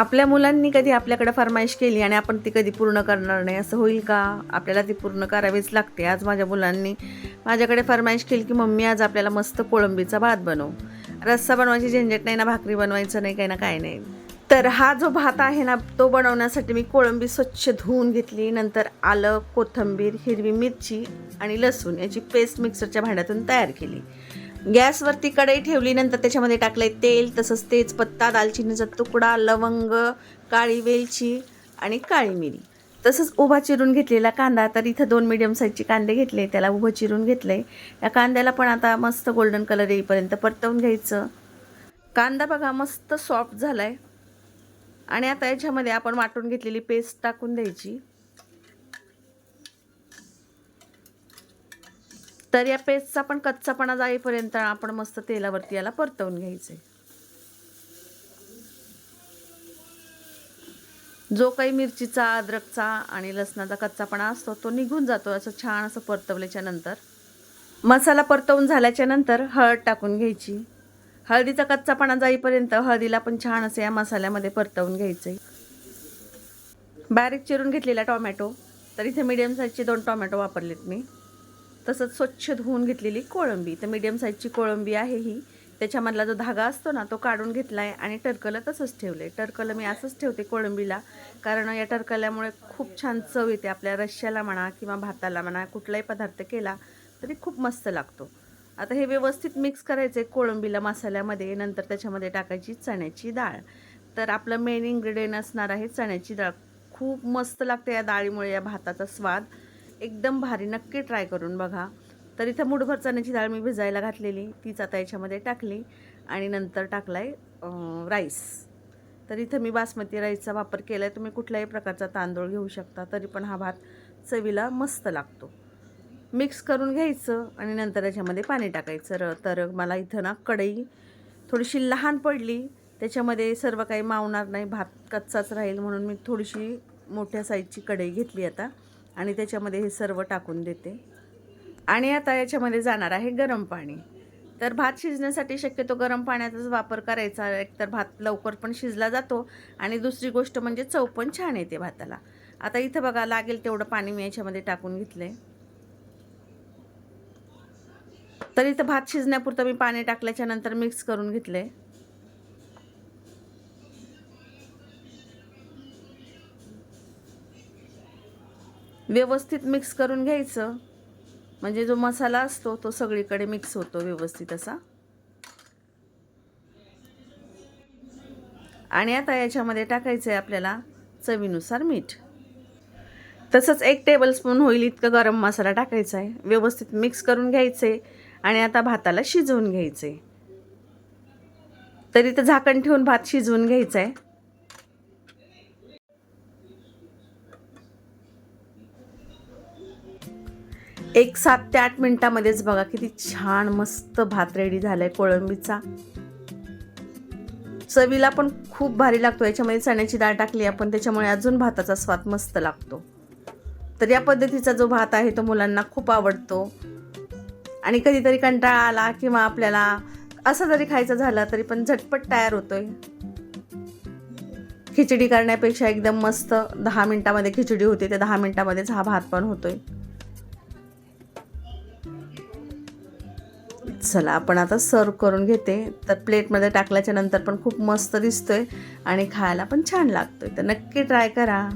आपल्या मुलांनी कधी आपल्याकडे फरमाईश केली आणि आपण ती कधी पूर्ण करणार नाही असं होईल का? आपल्याला ती पूर्ण करावीच लागते. आज माझ्या मुलांनी माझ्याकडे फरमाईश केली की मम्मी आज आपल्याला मस्त कोळंबीचा भात बनव. रस्सा बनवायची झंझट नाही ना भाकरी बनवायचं नाही काही ना काय नाही. तर हा जो भात आहे ना तो बनवण्यासाठी मी कोळंबी स्वच्छ धुवून घेतली. नंतर आलं कोथिंबीर हिरवी मिरची आणि लसूण याची पेस्ट मिक्सरच्या भांड्यातून तयार केली. गॅसवरती कढई ठेवली नंतर त्याच्यामध्ये टाकलंय तेल तसंच तेजपत्ता दालचिनीचा तुकडा लवंग काळी वेलची आणि काळी मिरी. तसंच उभा चिरून घेतलेला कांदा तर इथं दोन मिडियम साईजचे कांदे घेतले त्याला उभं चिरून घेतलंय. या कांद्याला पण आता मस्त गोल्डन कलर येईपर्यंत परतवून घ्यायचं. कांदा बघा मस्त सॉफ्ट झाला आहे आणि आता याच्यामध्ये आपण वाटून घेतलेली पेस्ट टाकून द्यायची. तर या पेस्टचा पण कच्चापणा जाईपर्यंत आपण मस्त तेलावरती याला परतवून घ्यायचे. जो काही मिरचीचा अद्रकचा आणि लसणाचा कच्चापणा असतो तो निघून जातो असं छान असं परतवल्याच्या नंतर. मसाला परतवून झाल्याच्यानंतर हळद टाकून घ्यायची. हळदीचा कच्चापणा जाईपर्यंत हळदीला पण छान असं या मसाल्यामध्ये परतवून घ्यायचं. बारीक चिरून घेतलेला टोमॅटो. तर इथे मीडियम साईजचे दोन टोमॅटो वापरलेत मी. तसंच स्वच्छ धुवून घेतलेली कोळंबी. तर मीडियम साईजची कोळंबी आहे ही. त्याच्यामधला जो धागा असतो ना तो काढून घेतला आहे आणि टरकलं तसंच ठेवलं आहे टरकलं मी असंच ठेवते कोळंबीला. कारण या टरकल्यामुळे खूप छान चव येते आपल्या रश्श्याला म्हणा किंवा भाताला म्हणा कुठलाही पदार्थ केला तरी खूप मस्त लागतो. आता हे व्यवस्थित मिक्स करायचं आहे कोळंबीला मसाल्यामध्ये नंतर त्याच्यामध्ये टाकायची चण्याची डाळ. तर आपलं मेन इन्ग्रेडियंट असणार आहे चण्याची डाळ. खूप मस्त लागते या डाळीमुळे या भाताचा स्वाद. एकदम भारी. नक्की ट्राय करून बघा. तर इथं मुठभर चण्याची डाळ मी भिजायला घातलेली. तीच आता याच्यामध्ये टाकली. आणि नंतर टाकला आहे राईस तर इथं मी बासमती राईसचा वापर केला आहे तुम्ही कुठल्याही प्रकारचा तांदूळ घेऊ शकता. तरी पण हा भात चवीला मस्त लागतो. मिक्स करून घ्यायचं आणि नंतर याच्यामध्ये पाणी टाकायचं. र तर मला इथं ना कढई थोडीशी लहान पडली. त्याच्यामध्ये सर्व काही मावणार नाही. भात कच्चाच राहील म्हणून मी थोडीशी मोठ्या साईजची कढई घेतली आता. आणि त्याच्यामध्ये हे सर्व टाकून देते. आणि आता याच्यामध्ये जाणार आहे गरम पाणी. तर भात शिजण्यासाठी शक्यतो गरम पाण्याचाच वापर करायचा. एकतर भात लवकर पण शिजला जातो आणि दुसरी गोष्ट म्हणजे चव पण छान येते भाताला. आता इथं बघा लागेल तेवढं पाणी मी याच्यामध्ये टाकून घेतलं आहे तर इथं भात शिजण्यापुरतं मी पाणी टाकल्याच्यानंतर मिक्स करून घेतले व्यवस्थित मिक्स करून घ्यायचं. म्हणजे जो मसाला असतो तो सगळीकडे मिक्स होतो व्यवस्थित असा. आणि आता याच्यामध्ये टाकायचं आहे आपल्याला चवीनुसार मीठ. तसंच एक टेबलस्पून होईल इतकं गरम मसाला टाकायचा आहे व्यवस्थित मिक्स करून घ्यायचं आहे आणि आता भाताला शिजवून घ्यायचे तर झाकण ठेवून भात शिजवून घ्यायचा आहे एक सात ते आठ मिनिटामध्येच बघा किती छान मस्त भात रेडी झालाय कोळंबीचा. चवीला पण खूप भारी लागतो याच्यामध्ये चण्याची डाळ टाकली आपण त्याच्यामुळे अजून भाताचा स्वाद मस्त लागतो. तर या पद्धतीचा जो भात आहे तो मुलांना खूप आवडतो. आणि कधीतरी कंटाळा आला किंवा आपल्याला असं जरी खायचं झालं तरी पण झटपट तयार होतोय. खिचडी करण्यापेक्षा एकदम मस्त दहा मिनिटामध्ये खिचडी होते त्या दहा मिनिटामध्येच हा भात पण होतोय. चला आपण आता सर्व करून घेते. तर प्लेटमध्ये टाकल्याच्या नंतर पण खूप मस्त दिसतोय आणि खायला पण छान लागतोय. तर नक्की ट्राय करा.